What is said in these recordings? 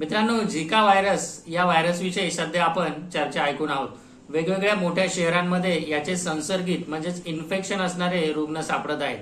मित्रांनो झिका व्हायरस या व्हायरसविषयी सध्या आपण चर्चा ऐकून आहोत. वेगवेगळ्या मोठ्या शहरांमध्ये याचे संसर्गित म्हणजेच इन्फेक्शन असणारे रुग्ण सापडत आहेत.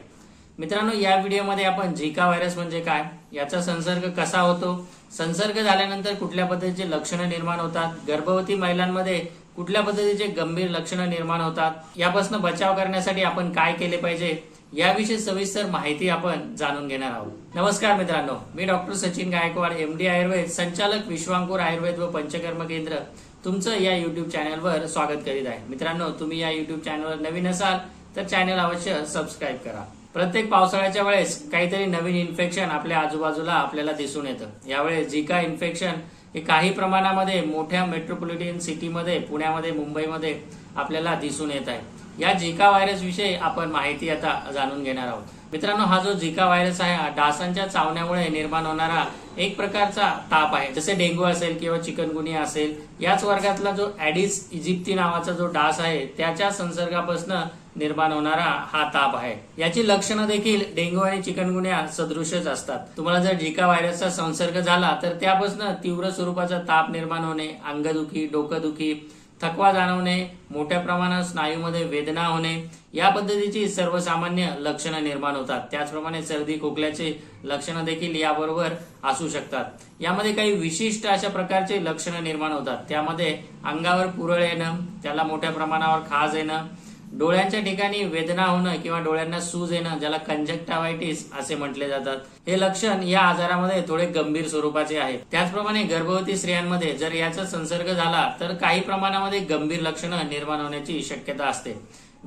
मित्रांनो या व्हिडिओमध्ये आपण झिका व्हायरस म्हणजे काय याचा संसर्ग कसा होतो? संसर्ग झाल्यानंतर कुठल्या पद्धतीचे लक्षणं निर्माण होतात? गर्भवती महिलांमध्ये कुठल्या पद्धतीचे गंभीर लक्षणं निर्माण होतात यापासून बचाव करण्यासाठी आपण काय केले पाहिजे याविषयी सविस्तर माहिती आपण जाणून घेणार आहोत. नमस्कार मित्रांनो मी doctor Sachin Gaikwad M D Ayurveda संचालक विश्वांकुर आयुर्वेद व पंचकर्म केंद्र तुमचं या युट्यूब चॅनलवर स्वागत करीत आहे. मित्रांनो तुम्ही या युट्यूब चॅनलवर नवीन असाल तर चॅनल अवश्य सबस्क्राईब करा. प्रत्येक पावसाळ्याच्या वेळेस काहीतरी नवीन इन्फेक्शन आपल्या आजूबाजूला आपल्याला दिसून येतं. यावेळेस झिका इन्फेक्शन हे काही प्रमाणामध्ये मोठ्या मेट्रोपॉलिटन सिटीमध्ये पुण्यामध्ये मुंबईमध्ये आपल्याला दिसून येत आहे. या झिका व्हायरस विषयी आपण माहिती आता जाणून घेणार आहोत. मित्रांनो हा जो झिका व्हायरस आहे हा डासांच्या चावण्यामुळे निर्माण होणारा एक प्रकारचा ताप आहे. जसे डेंग्यू असेल किंवा चिकनगुनिया असेल याच वर्गातला जो ऍडिस इजिप्ती नावाचा जो डास आहे त्याच्या संसर्गापासून निर्माण होणारा हा ताप आहे. याची लक्षणं देखील डेंग्यू आणि चिकनगुनिया सदृशच असतात. तुम्हाला जर झिका व्हायरसचा संसर्ग झाला तर त्यापासून तीव्र स्वरूपाचा ताप निर्माण होणे अंगदुखी डोकंदुखी थकवा जाणवणे मोठ्या प्रमाणात स्नायूमध्ये वेदना होणे या पद्धतीची सर्वसामान्य लक्षणं निर्माण होतात. त्याचप्रमाणे सर्दी खोकल्याचे लक्षणं देखील याबरोबर असू शकतात. यामध्ये काही विशिष्ट अशा प्रकारचे लक्षणं निर्माण होतात. त्यामध्ये अंगावर पुरळ येणं त्याला मोठ्या प्रमाणावर खाज येणं डोळ्यांच्या ठिकाणी वेदना होणं किंवा डोळ्यांना सूज येणं ज्याला कंजक्टावायटिस असे म्हटले जातात हे लक्षण या आजारामध्ये थोडे गंभीर स्वरूपाचे आहेत. त्याचप्रमाणे गर्भवती स्त्रियांमध्ये जर याचा संसर्ग झाला तर काही प्रमाणामध्ये गंभीर लक्षणं निर्माण होण्याची शक्यता असते.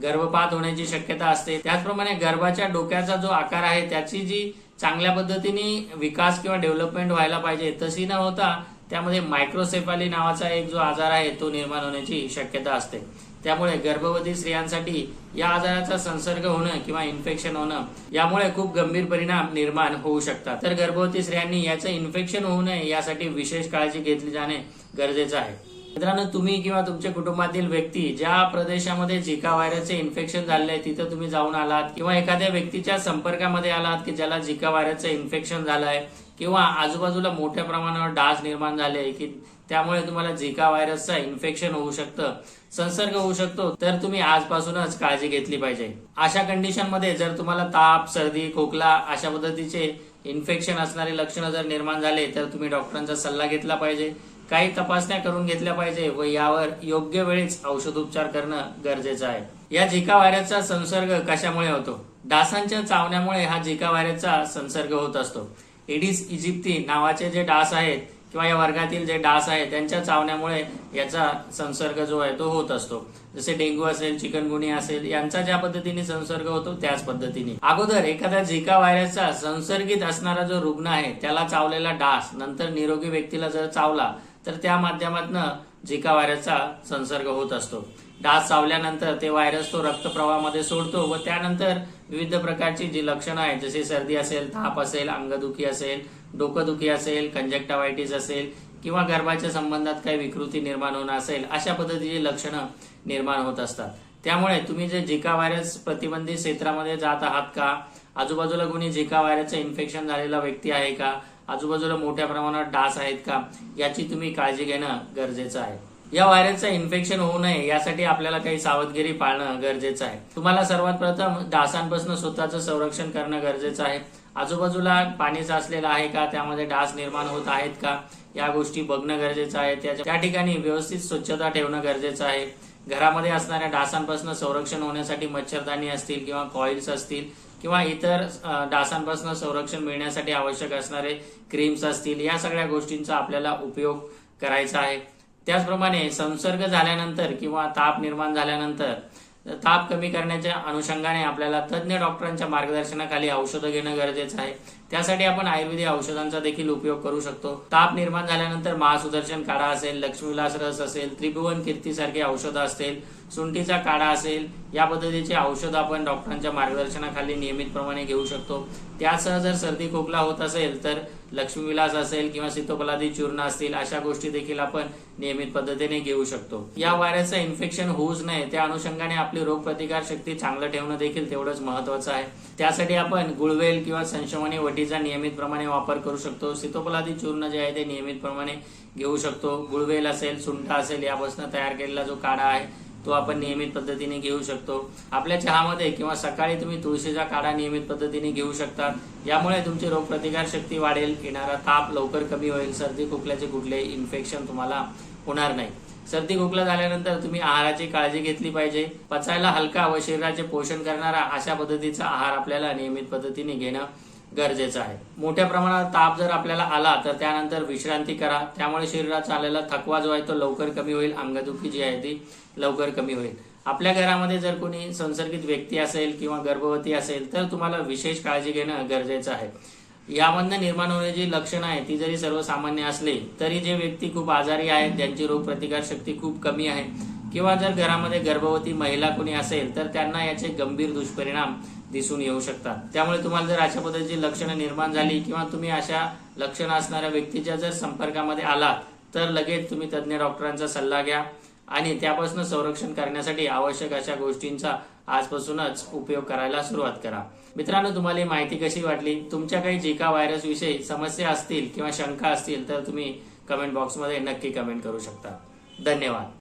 गर्भपात होण्याची शक्यता असते. त्याचप्रमाणे गर्भाच्या डोक्याचा जो आकार आहे त्याची जी चांगल्या पद्धतीने विकास किंवा डेव्हलपमेंट व्हायला पाहिजे तशी न होता त्यामध्ये मायक्रोसेफाली नावाचा एक जो आजार आहे तो निर्माण होण्याची शक्यता असते. त्यामुळे गर्भवती स्त्रियांसाठी या आजाराचा संसर्ग होणं किंवा इन्फेक्शन होणं यामुळे खूप गंभीर परिणाम निर्माण होऊ शकतात. तर गर्भवती स्त्रियांनी याचं इन्फेक्शन होऊ नये यासाठी विशेष काळजी घेतली जाणे गरजेचं आहे. मित्रांनो तुम्ही किंवा तुमच्या कुटुंबातील व्यक्ती ज्या प्रदेशामध्ये झिका व्हायरसचे इन्फेक्शन झाले तिथं तुम्ही जाऊन आलात किंवा एखाद्या व्यक्तीच्या संपर्कामध्ये आलात की ज्याला झिका व्हायरसचं इन्फेक्शन झालंय किंवा आजूबाजूला मोठ्या प्रमाणावर डास निर्माण झाले की त्यामुळे तुम्हाला झिका व्हायरसचा इन्फेक्शन होऊ शकतं संसर्ग होऊ शकतो तर तुम्ही आजपासूनच काळजी घेतली पाहिजे. अशा कंडिशनमध्ये जर तुम्हाला ताप सर्दी खोकला अशा पद्धतीचे इन्फेक्शन असणारे लक्षणं जर निर्माण झाले तर तुम्ही डॉक्टरांचा सल्ला घेतला पाहिजे. काही तपासण्या करून घेतल्या पाहिजे व यावर योग्य वेळीच औषधोपचार करणं गरजेचं आहे. या झिका व्हायरसचा संसर्ग कशामुळे होतो? डासांच्या चावण्यामुळे हा झिका व्हायरसचा संसर्ग होत असतो. एडिस इजिप्ती नावाचे जे डास आहेत किंवा या वर्गातील जे डास आहेत त्यांच्या चावण्यामुळे याचा संसर्ग जो आहे तो होत असतो. जसे डेंग्यू असेल चिकनगुनिया असेल यांचा ज्या पद्धतीने संसर्ग होतो त्याच पद्धतीने. अगोदर एखाद्या झिका व्हायरसचा संसर्गित असणारा जो रुग्ण आहे त्याला चावलेला डास नंतर निरोगी व्यक्तीला जर चावला तर त्या माध्यमातून झिका व्हायरसचा संसर्ग होत असतो. डास चावल्यानंतर ते व्हायरस तो रक्तप्रवाहामध्ये सोडतो व त्यानंतर विविध प्रकारची जी लक्षणं आहेत जसे सर्दी असेल ताप असेल अंगदुखी असेल डोकंदुखी असेल कंजेक्टावायटीस असेल किंवा गर्भाच्या संबंधात काही विकृती निर्माण होणं असेल अशा पद्धतीची लक्षणं निर्माण होत असतात. त्यामुळे तुम्ही जे झिका व्हायरस प्रतिबंधित क्षेत्रामध्ये जात आहात का? आजूबाजूला कोणी झिका व्हायरसचं इन्फेक्शन झालेला व्यक्ती आहे का? आजूबाजूला मोठ्या प्रमाणात डास आहेत का? याची तुम्ही काळजी घेणं गरजेचं आहे. या व्हायरसचं इन्फेक्शन होऊ नये यासाठी आपल्याला काही सावधगिरी पाळणं गरजेचं आहे. तुम्हाला सर्वात प्रथम डासांपासून स्वतःचं संरक्षण करणं गरजेचं आहे. आजूबाजूला पाणी साचलेलं आहे का? त्यामध्ये डास निर्माण होत आहेत का? या गोष्टी बघणं गरजेचं आहे. त्याच्या त्या ठिकाणी व्यवस्थित स्वच्छता ठेवणं गरजेचं आहे. घरामध्ये असणाऱ्या डासांपासून संरक्षण होण्यासाठी मच्छरदाणी असतील किंवा कॉइल्स असतील किंवा इतर डासांपासून संरक्षण मिळण्यासाठी आवश्यक असणारे क्रीम्स असतील या सगळ्या गोष्टींचा आपल्याला उपयोग करायचा आहे. त्याचप्रमाणे संसर्ग झाल्यानंतर किंवा ताप निर्माण झाल्यानंतर ताप कमी करण्याच्या अनुषंगाने आपल्याला तज्ज्ञ डॉक्टरांच्या मार्गदर्शनाखाली औषधं घेणं गरजेचं आहे. त्यासाठी आपण आयुर्वेदिक औषधांचा देखील उपयोग करू शकतो. ताप निर्माण झाल्यानंतर महासुदर्शन काढा असेल लक्ष्मीविलास रस असेल त्रिभुवन कीर्ती सारखी औषधं असतील सुंठीचा काढा असेल या पद्धतीचे औषधं आपण डॉक्टरांच्या मार्गदर्शनाखाली नियमितप्रमाणे घेऊ शकतो. त्यासह जर सर्दी खोकला होत असेल तर लक्ष्मीविलास असेल किंवा सीतोपलादी चूर्ण असतील अशा गोष्टी देखील आपण नियमित पद्धतीने घेऊ शकतो. या व्हायरसचं इन्फेक्शन होऊच नये त्या अनुषंगाने आपली रोगप्रतिकार शक्ती चांगलं ठेवणं देखील तेवढंच महत्वाचं आहे. त्यासाठी आपण गुळवेल किंवा संशमनी वटीचा नियमितप्रमाणे वापर करू शकतो. सीतोपलादी चूर्ण जे आहे ते नियमितप्रमाणे घेऊ शकतो. गुळवेल असेल सुंठा असेल यापासून तयार केलेला जो काढा आहे तो आपण नियमित पद्धतीने घेऊ शकतो. आपल्या चहामध्ये किंवा सकाळी तुम्ही तुळशीचा काढा नियमित पद्धतीने घेऊ शकता. यामुळे तुमची रोगप्रतिकार शक्ती वाढेल येणारा ताप लवकर कमी होईल सर्दी खोकल्याचे कुठलेही इन्फेक्शन तुम्हाला होणार नाही. सर्दी खोकला झाल्यानंतर तुम्ही आहाराची काळजी घेतली पाहिजे. पचायला हलका व शरीराचे पोषण करणारा अशा पद्धतीचा आहार आपल्याला नियमित पद्धतीने घेणं गरजेचं आहे. मोठ्या प्रमाणात ताप जर आपल्याला आला तर त्यानंतर विश्रांती करा. त्यामुळे शरीराचा आलेला थकवा जो आहे तो लवकर कमी होईल अंगदुखी जी आहे ती लवकर कमी होईल. आपल्या घरामध्ये जर कोणी संसर्गित व्यक्ती असेल किंवा गर्भवती असेल तर तुम्हाला विशेष काळजी घेणं गरजेचं आहे. यामधनं निर्माण होण्याची लक्षणं आहे ती जरी सर्वसामान्य असली तरी जे व्यक्ती खूप आजारी आहेत ज्यांची रोगप्रतिकार शक्ती खूप कमी आहे. किंवा जर घरामध्ये गर्भवती महिला कोणी असेल तर त्यांना याचे गंभीर दुष्परिणाम दिसून येऊ शकतात. त्यामुळे तुम्हाला जर अशा पद्धतीची लक्षणं निर्माण झाली किंवा तुम्ही अशा लक्षणं असणाऱ्या व्यक्तीच्या जर संपर्कामध्ये आलात तर लगेच तुम्ही तज्ज्ञ डॉक्टरांचा सल्ला घ्या आणि त्यापासून संरक्षण करण्यासाठी आवश्यक अशा गोष्टींचा आजपासूनच उपयोग करायला सुरुवात करा. मित्रांनो तुम्हाला ही माहिती कशी वाटली? तुमच्या काही जिका व्हायरस विषयी समस्या असतील किंवा शंका असतील तर तुम्ही कमेंट बॉक्समध्ये नक्की कमेंट करू शकता. धन्यवाद.